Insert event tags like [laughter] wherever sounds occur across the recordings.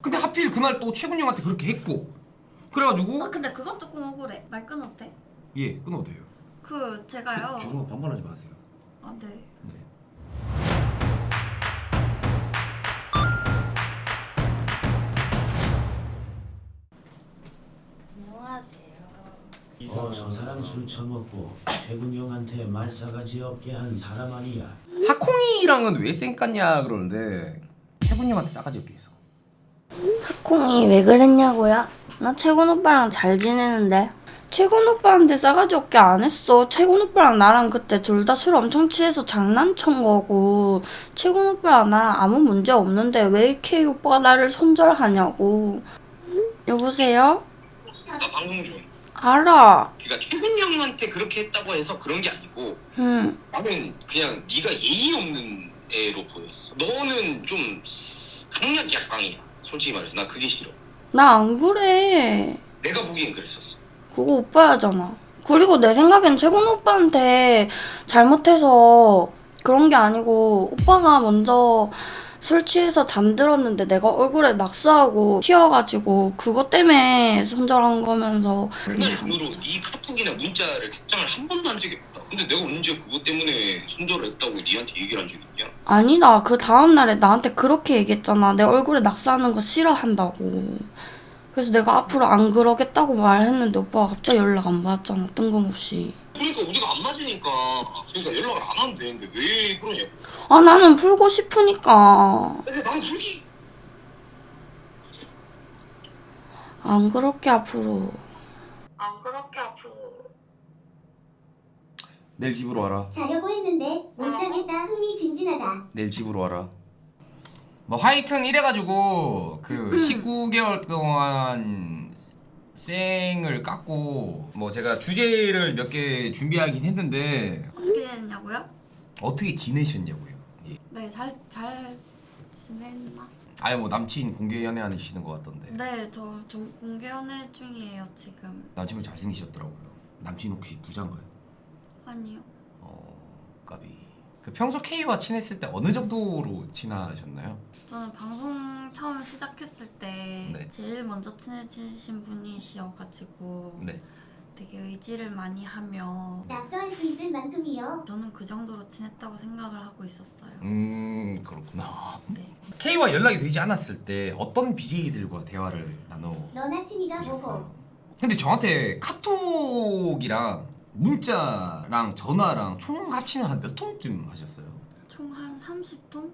근데 하필 그날 또 최군 형한테 그렇게 했고 그래가지고 아 근데 그건 조금 억울해. 말 끊어도 돼? 예 끊어도 돼요. 그 제가요. 죄송한 반말하지 마세요. 아 네. 네. 뭐 하세요? 어, 저 사람 술 처먹고 최군 형한테 말싸가지 없게 한 사람 아니야. 하콩이랑은 왜 쌩깠냐 그러는데 최군 형한테 싸가지 없게 해서. 콩이 왜 그랬냐고요? 나 채곤 오빠랑 잘 지내는데 채곤 오빠한테 싸가지 없게 안 했어 채곤 오빠랑 나랑 그때 둘 다 술 엄청 취해서 장난친 거고 채곤 오빠랑 나랑 아무 문제 없는데 왜 K 오빠가 나를 손절하냐고 여보세요? 나 방송 중. 알아 그러니까 최근 형한테 그렇게 했다고 해서 그런 게 아니고 응 나는 그냥 네가 예의 없는 애로 보였어. 너는 좀 강약 약강이야. 솔직히 말해서 나 그게 싫어. 나 안 그래 내가 보기엔 그랬었어. 그거 오빠야잖아. 그리고 내 생각엔 최군 오빠한테 잘못해서 그런 게 아니고 오빠가 먼저 술 취해서 잠들었는데 내가 얼굴에 낙서하고 튀어가지고 그것 때문에 손절한 거면서 그날 이후로 네 카톡이나 문자를 답장을 한 번도 한 적이 없다. 근데 내가 언제 그것 때문에 손절을 했다고 니한테 얘기를 한 적이 있냐? 아니다. 그 다음날에 나한테 그렇게 얘기했잖아. 내 얼굴에 낙서하는 거 싫어한다고. 그래서 내가 앞으로 안 그러겠다고 말했는데 오빠가 갑자기 연락 안 받았잖아. 뜬금없이. 그러니까 우리가 안 맞으니까. 그러니까 연락을 안 하면 되는데 왜 그러냐고. 아 나는 풀고 싶으니까. 근데 난 불기. 안 그렇게 앞으로. 안 그렇게 앞으로 내일 집으로 와라. 자려고 했는데 못 자겠다 흥미진진하다 내일 집으로 와라. 뭐 하여튼 이래가지고 그 19개월 동안 쌩을 깎고 뭐 제가 주제를 몇 개 준비하긴 했는데 어떻게 됐냐고요? 어떻게 지내셨냐고요. 예. 네, 잘, 잘 지냈나? 아예 뭐 남친 공개 연애하시는 것 같던데 네, 저 좀 공개 연애 중이에요, 지금. 남친분 잘생기셨더라고요. 남친 혹시 부자인가요? 아니요. 어 까비. 그 평소 K와 친했을 때 어느 정도로 친하셨나요? 저는 방송 처음 시작했을 때 네. 제일 먼저 친해지신 분이시여가지고 네. 되게 의지를 많이 하며 낙서할 수 있을 만큼이요 저는 그 정도로 친했다고 생각을 하고 있었어요. 음 그렇구나. 네. K와 연락이 되지 않았을 때 어떤 BJ들과 대화를 나눠 너나 친이가 보셨어요? 뭐고 근데 저한테 카톡이랑 문자랑 전화랑 총 합치면 한 몇 통쯤 하셨어요? 총 한 30통?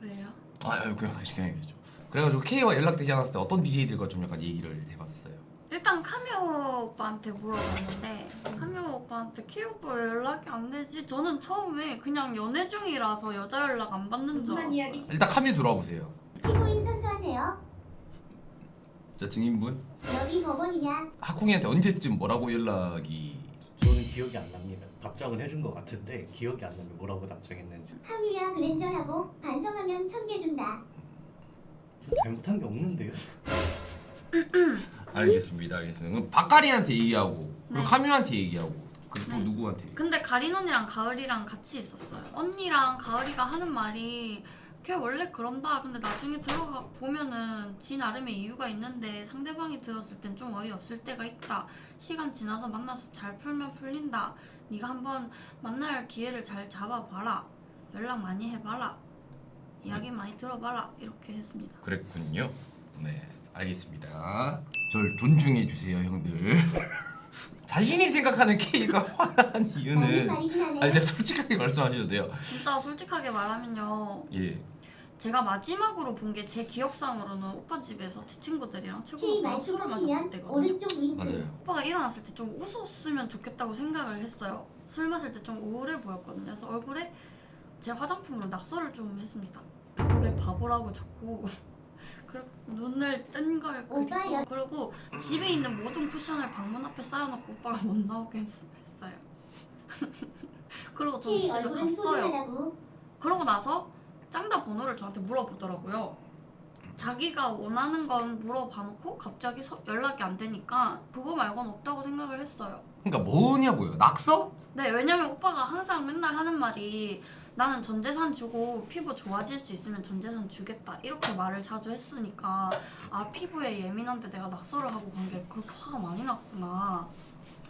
왜요? 아 그냥 그냥 얘기했죠. 그래가지고 K와 연락되지 않았을 때 어떤 BJ들과 좀 약간 얘기를 해봤어요. 일단 카미오 오빠한테 물어봤는데 카미오 오빠한테 K 오빠 왜 연락이 안 되지? 저는 처음에 그냥 연애 중이라서 여자 연락 안 받는 줄 알았어요. 일단 카미 들어와 보세요. 피고인 선수하세요 자 증인분 여기 법원이냐 하콩이한테 언제쯤 뭐라고 연락이 저는 기억이 안 납니다. 답장은 해준 것 같은데 기억이 안 나면 뭐라고 답장했는지. 카뮤야 그랜저라고 반성하면 천 개 준다 저 잘못한 게 없는데요. 알겠습니다, 알겠습니다. 그럼 박가리한테 얘기하고 그리고 네. 카미한테 얘기하고 그리고 또 네. 누구한테? 근데 가린 언니랑 가을이랑 같이 있었어요. 언니랑 가을이가 하는 말이 걔 원래 그런다. 근데 나중에 들어가 보면은 지 나름의 이유가 있는데 상대방이 들었을 땐 좀 어이없을 때가 있다. 시간 지나서 만나서 잘 풀면 풀린다. 네가 한번 만날 기회를 잘 잡아봐라. 연락 많이 해봐라. 이야기 많이 들어봐라. 이렇게 했습니다. 그랬군요. 네, 알겠습니다. 절 존중해 주세요, 형들. [laughs] 자신이 생각하는 K가 [laughs] 화난 이유는 아니 제가 솔직하게 말씀하셔도 돼요. 진짜 솔직하게 말하면요. 예. 제가 마지막으로 본 게 제 기억상으로는 오빠 집에서 제 친구들이랑 최고 K 오빠랑 말투 술을 마셨을 때거든요. 오른쪽 윙크 맞아요. 오빠가 일어났을 때 좀 웃었으면 좋겠다고 생각을 했어요. 술 마실 때 좀 우울해 보였거든요. 그래서 얼굴에 제 화장품으로 낙서를 좀 했습니다. 얼굴에 바보라고 적고 [laughs] 그리고 눈을 뜬 걸. 그리고 그리고 집에 있는 모든 쿠션을 방문 앞에 쌓아놓고 오빠가 못 나오게 했, 했어요. [laughs] 그리고 저는 집에 갔어요. 그러고 나서 짱다 번호를 저한테 물어보더라고요. 자기가 원하는 건 물어봐 놓고 갑자기 서- 연락이 안 되니까 그거 말고는 없다고 생각을 했어요. 그러니까 뭐냐고요? 낙서? 네, 왜냐면 오빠가 항상 맨날 하는 말이 나는 전 재산 주고 피부 좋아질 수 있으면 전 재산 주겠다 이렇게 말을 자주 했으니까 아 피부에 예민한데 내가 낙서를 하고 간 게 그렇게 화가 많이 났구나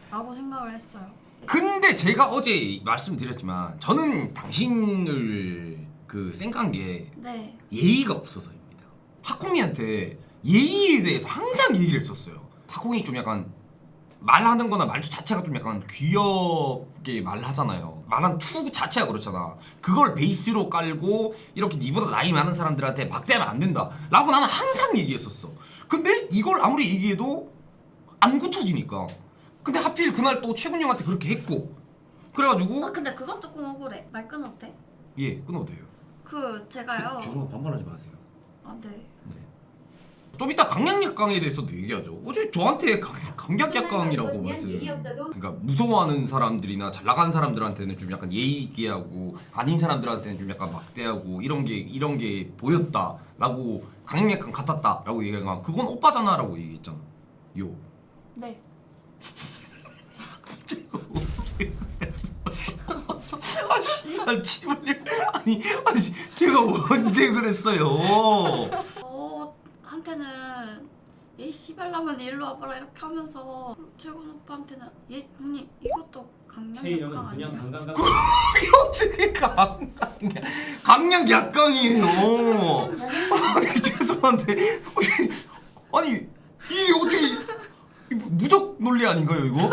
라고 생각을 했어요 근데 제가 어제 말씀드렸지만 저는 당신을 그 쌩깐 게네 예의가 없어서입니다. 학공이한테 예의에 대해서 항상 얘기를 했었어요. 학공이 좀 약간 말하는 거나 말투 자체가 좀 약간 귀엽게 말하잖아요. 말한 투 자체가 그렇잖아. 그걸 베이스로 깔고 이렇게 니보다 나이 많은 사람들한테 막대하면 안 된다. 라고 나는 항상 얘기했었어. 근데 이걸 아무리 얘기해도 안 고쳐지니까. 근데 하필 그날 또 최군 형한테 그렇게 했고. 그래가지고 아 근데 그건 조금 억울해 말 끊어도 돼? 예 끊어도 돼요. 그 제가요 죄송한 반말하지 마세요. 아 네 좀 이따 강약약강에 대해서도 얘기하죠. 어제 저한테 강, 강약약강이라고 말씀. 그러니까 무서워하는 사람들이나 잘 나간 사람들한테는 좀 약간 예의 있게 하고 아닌 사람들한테는 좀 약간 막대하고 이런 게 이런 게 보였다라고 강약약강 같았다라고 얘기하면 그건 오빠잖아라고 얘기했잖아. 요. 네. [laughs] 아 씨발 침을 아니 아니 제가 언제 그랬어요? 저한테는 얘 씨발라면 일로 와봐라 이렇게 하면서 최군 오빠한테는 얘 형님 이것도 강력강 아니에요? 강강강 그게 어떻게 강강 강약약강이에요? 아니 죄송한데 아니 이게 어떻게 이 무- 무적 논리 아닌가요 이거?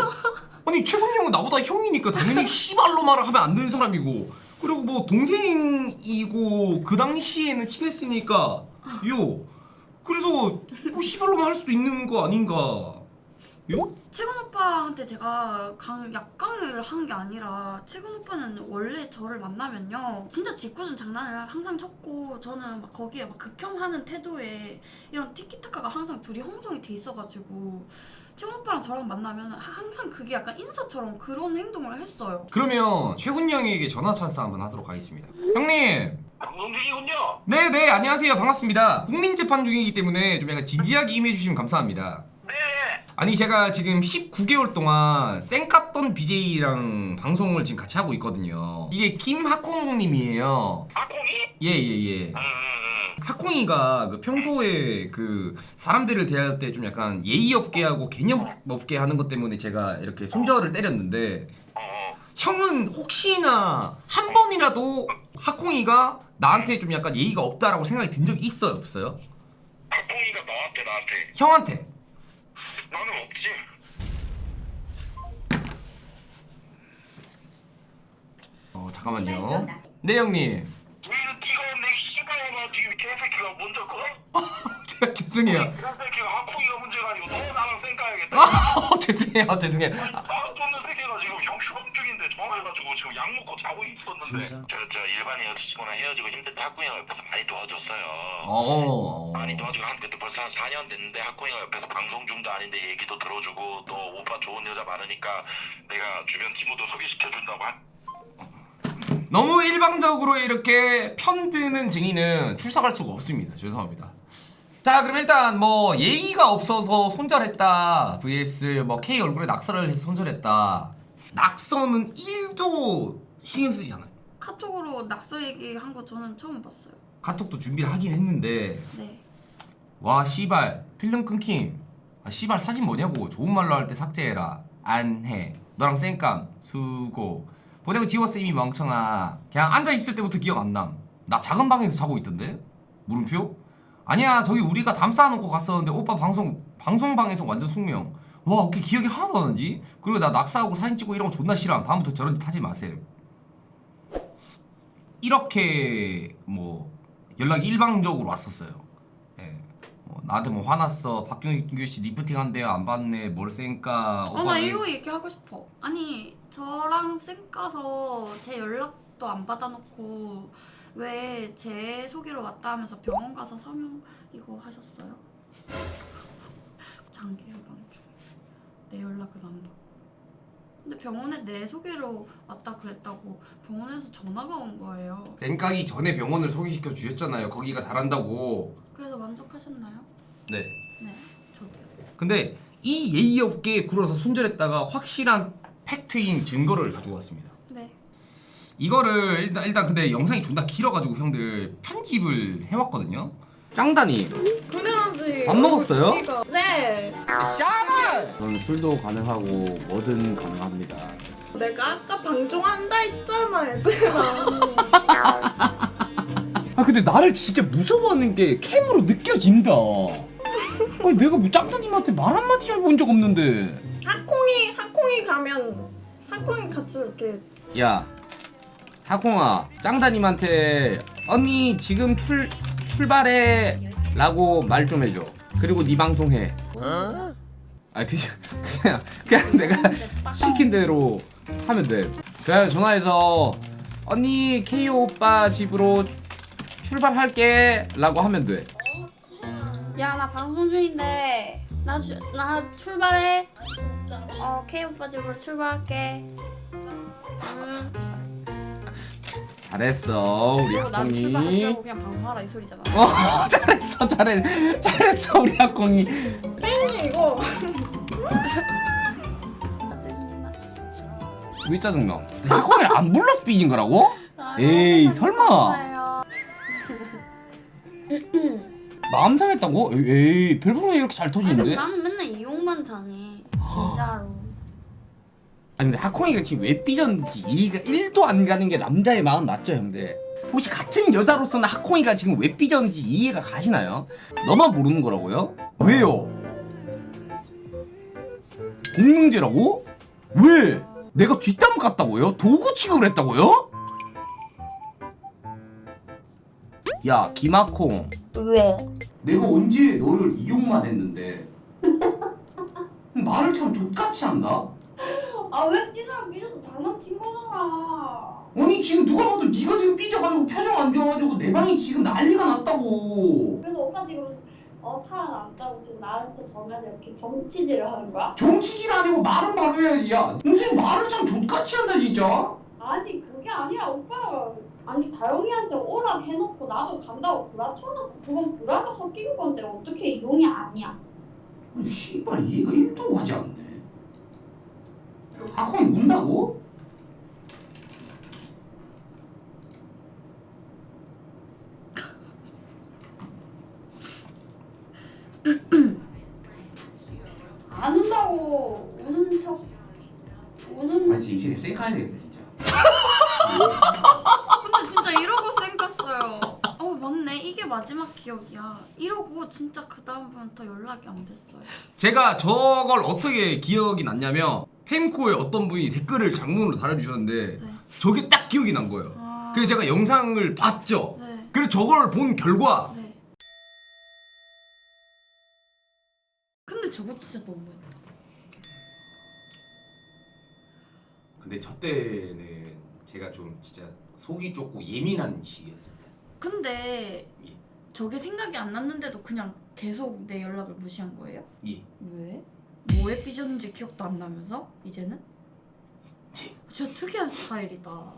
아니 최군 형은 나보다 형이니까 당연히 [laughs] 시발로 말을 하면 안 되는 사람이고. 그리고 뭐 동생이고 그 당시에는 친했으니까 요. 그래서 뭐 시발로만 할 수도 있는 거 아닌가. 요? 최근 오빠한테 제가 강 약강을 한 게 아니라 최근 오빠는 원래 저를 만나면요. 진짜 짓궂은 장난을 항상 쳤고 저는 막 거기에 막 극혐하는 태도에 이런 티키타카가 항상 둘이 형성이 돼 있어가지고 최근 오빠랑 저랑 만나면 항상 그게 약간 인사처럼 그런 행동을 했어요. 그러면 최군 형에게 전화 찬스 한번 하도록 하겠습니다. 형님! 방송 중이군요. 네 네 안녕하세요. 반갑습니다. 국민 재판 중이기 때문에 좀 약간 진지하게 임해 주시면 감사합니다. 네. 아니 제가 지금 19개월 동안 쌩깠던 BJ랑 방송을 지금 같이 하고 있거든요. 이게 김학콩님이에요. 아콩이? 예 예 예. 음, 음, 음. 학콩이가 그 평소에 그 사람들을 대할 때 좀 약간 예의 없게 하고 개념 없게 하는 것 때문에 제가 이렇게 손절을 때렸는데. 형은 혹시나 한 번이라도 학콩이가 나한테 좀 약간 예의가 없다라고 생각이 든 적이 있어요 없어요? 아콩이가 너한테 나한테 형한테 나는 없지. 어 잠깐만요 네 형님 왜 네가 내 씨발놈아 지금 개새끼가 먼저 걸어? 제가 죄송해요 개새끼가 아콩이가 문제가 아니고 너 나랑 쌩까야겠다. [laughs] 아 죄송해요 죄송해요 아, 쫓는 새끼가 지금 형 휴방 중인데 전화해가지고 지금 약 먹고 자고 있었는데? 저, 저 일반 여자친구랑 헤어지고 힘들 때 학구이가 옆에서 많이 도와줬어요 어 많이 도와주고 한 그때 벌써 한 4년 됐는데 학구이가 옆에서 방송 중도 아닌데 얘기도 들어주고 또 오빠 좋은 여자 많으니까 내가 주변 친구도 소개시켜준다고 한 너무 일방적으로 이렇게 편드는 증인은 출석할 수가 없습니다. 죄송합니다. 자, 그럼 일단 뭐 예의가 없어서 손절했다. vs 뭐 K 얼굴에 낙서를 해서 손절했다. 낙서는 1도 신경 쓰지 않아요. 카톡으로 낙서 얘기한 거 저는 처음 봤어요 카톡도 준비를 하긴 했는데 네 와 씨발 필름 끊김. 아 씨발 사진 뭐냐고 좋은 말로 할 때 삭제해라. 안 해. 너랑 쌩깜 수고. 보내고 지웠어 이미 멍청아. 그냥 앉아 있을 때부터 기억 안 남. 나 작은 방에서 자고 있던데. 물음표? 아니야 저기 우리가 담 쌓아놓고 갔었는데 오빠 방송 방송방에서 완전 숙명. 와 어떻게 기억이 하나도 안 나지? 그리고 나 낙서하고 사진 찍고 이런 거 존나 싫어. 다음부터 저런 짓 하지 마세요. 이렇게 뭐 연락이 일방적으로 왔었어요. 예. 뭐 나한테 뭐 화났어. 박준규 씨 리프팅 한대요. 안 받네. 뭘 쌩까. 어나 이거 얘기하고 싶어 아니 저랑 쌩 까서 제 연락도 안 받아놓고 왜 제 소개로 왔다 하면서 병원 가서 성형 이거 하셨어요? 장기 휴방 중내 연락은 안 받고 근데 병원에 내 소개로 왔다 그랬다고 병원에서 전화가 온 거예요 쌩까기 전에 병원을 소개시켜 주셨잖아요. 거기가 잘한다고. 그래서 만족하셨나요? 네. 네 저도요 근데 이 예의 없게 굴어서 손절했다가 확실한 팩트인 증거를 가지고 왔습니다. 네 이거를 일단 일단 근데 영상이 존나 길어가지고 형들 편집을 해왔거든요. 짱다니. 그래야지. 밥 먹었어요? 우리가- 네. 샤발. 저는 술도 가능하고 뭐든 가능합니다. 내가 아까 방종한다 했잖아, 얘들아. [laughs] 아 근데 나를 진짜 무서워하는 게 캠으로 느껴진다. 아니 내가 뭐 짱다님한테 말 한마디 해본 적 없는데. 하콩이 하콩이 가면 하콩이 같이 이렇게 야, 하콩아, 짱다님한테 언니 지금 출 출발해 라고 말 좀 해줘. 그리고 네 방송 해. 아 그냥 그냥 그냥 내가 시킨 대로 하면 돼. 그냥 전화해서 언니 케이오 오빠 집으로 출발할게 라고 하면 돼. 야 나 방송 중인데 나, 주, 나 출발해 어 K 오빠 집으로 출발할게 응 잘했어 우리 그리고. 출발하자고 그냥 방송하라 이 소리잖아 어 [laughs] 잘했어 잘했 잘했어 우리 하콩이. 혜인이 이거 왜 짜증나? 하콩이를 안 불러서 삐진 거라고? 아, 에이, 설마. 마음 상했다고? 에이 별풍이 이렇게 잘 아니, 터지는데? 나는 맨날 이용만 당해 진짜로 아니 근데 하콩이가 지금 왜 삐졌는지 이해가 1도 안 가는 게 남자의 마음 맞죠 형들? 혹시 같은 여자로서는 하콩이가 지금 왜 삐졌는지 이해가 가시나요? 너만 모르는 거라고요? 왜요? 공능제라고? 왜? 내가 뒷담 갔다고요? 도구 취급을 했다고요? 야 김하콩 왜? 내가 언제 너를 이용만 했는데 [laughs] 말을 참 족같이 한다? 아 왜 찌들어 삐져서 장난친 거잖아. 아니 지금 누가 봐도 네가 지금 삐져가지고 표정 안 좋아가지고 내 방이 지금 난리가 났다고 그래서 오빠 지금 어 살아남자고 지금 나한테 전화해서 이렇게 정치질을 하는 거야? 정치질 아니고 말은 바로 해야지 야 무슨 말을 참 족같이 한다 진짜 아니 그게 아니라 오빠가 아니 다영이한테 오라 해놓고 나도 간다고 구라쳐놓고 그건 구라가 섞인 건데 어떻게 이용이 아니야? 아니, 씨발 이해가 1도 가지 않네 학원이 운다고? 안 운다고 우는 척 우는 아니 지금 시에 쌩까야 되겠다 진짜 근데 진짜 이러고 쌩 깠어요 어 맞네 이게 마지막 기억이야 이러고 진짜 그 다음부터 연락이 안 됐어요 제가 저걸 어떻게 기억이 났냐면 펜코에 어떤 분이 댓글을 장문으로 달아주셨는데 네. 저게 딱 기억이 난 거예요. 아, 그래서 제가 영상을 봤죠. 네. 그래서 저걸 본 결과 네. 근데 저것도 진짜 너무했다 근데 저 때는 제가 좀 진짜 속이 좁고 예민한 시기였습니다. 근데 예. 저게 생각이 안 났는데도 그냥 계속 내 연락을 무시한 거예요? 예. 왜? 뭐에 삐졌는지 기억도 안 나면서 이제는? 예. 진짜 특이한 스타일이다.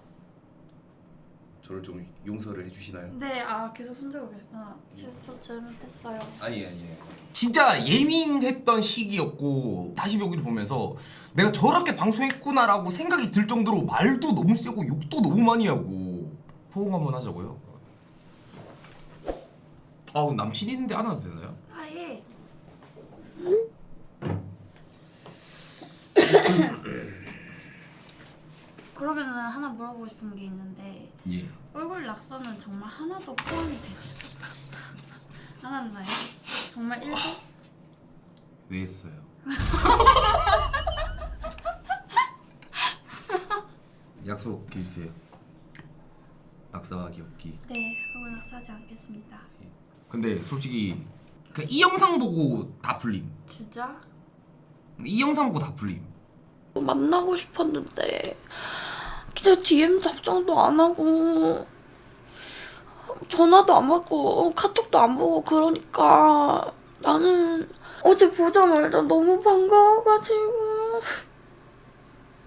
저를 좀 용서를 해주시나요? 네, 아 계속 손들고 계셨구나. 저, 저 잘못했어요. 아니 아니. 진짜 예민했던 시기였고 다시 여기를 보면서 내가 저렇게 방송했구나라고 생각이 들 정도로 말도 너무 세고 욕도 너무 많이 하고 포옹 한번 하자고요. 아우 남친 있는데 안 해도 되나요? 아 예. 그러면은 하나 물어보고 싶은 게 있는데 예. 얼굴 낙서는 정말 하나도 포함이 되지 안 한나요? 정말 1도? 왜 했어요? [laughs] 약속 해주세요. 낙사하기 없기. 네, 얼굴 낙서하지 않겠습니다. 근데 솔직히 그이 영상 보고 다 풀림. 진짜? 이 영상 보고 다 풀림. 만나고 싶었는데 근데 DM 답장도 안 하고 전화도 안 받고 카톡도 안 보고 그러니까 나는 어제 보자마자 너무 반가워가지고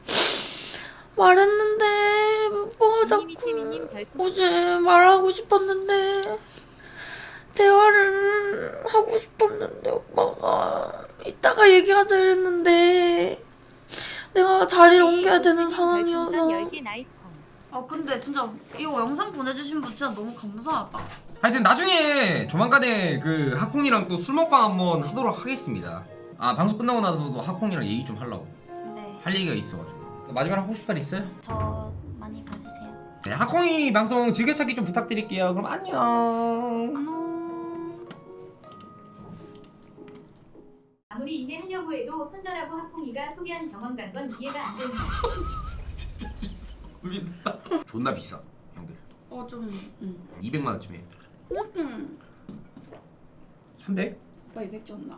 [laughs] 말했는데 뭐 자꾸 어제 말하고 싶었는데 대화를 하고 싶었는데 오빠가 이따가 얘기하자 이랬는데 내가 자리를 옮겨야 되는 상황이어서 아 근데 진짜 이거 영상 보내주신 분 진짜 너무 감사하다. 하여튼 나중에 조만간에 그 하콩이랑 또 술 먹방 한번 하도록 하겠습니다. 아 방송 끝나고 나서도 하콩이랑 얘기 좀 하려고 네. 할 얘기가 있어가지고 마지막으로 하고 싶은 말 있어요? 저 많이 봐주세요. 네, 하콩이 방송 즐겨찾기 좀 부탁드릴게요. 그럼 안녕. 안녕. 아무리 인내하려고 해도 손절하고 하풍이가 소개한 병원 간 건 이해가 안 된다. [laughs] 존나 비싸 형들. 어 좀 응. 200만 원쯤에. 음. 300? 오빠 200 줬나?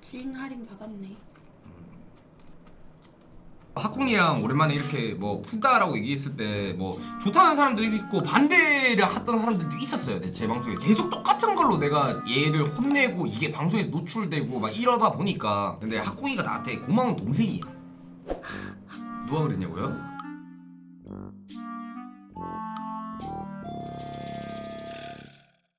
지인 할인 받았네. 하콩이랑 오랜만에 이렇게 뭐 푸다라고 얘기했을 때 뭐 좋다는 사람도 있고 반대를 했던 사람들도 있었어요. 내- 제 방송에. 계속 똑같은 걸로 내가 얘를 혼내고 이게 방송에서 노출되고 막 이러다 보니까. 근데 하콩이가 나한테 고마운 동생이야. 누가 그랬냐고요?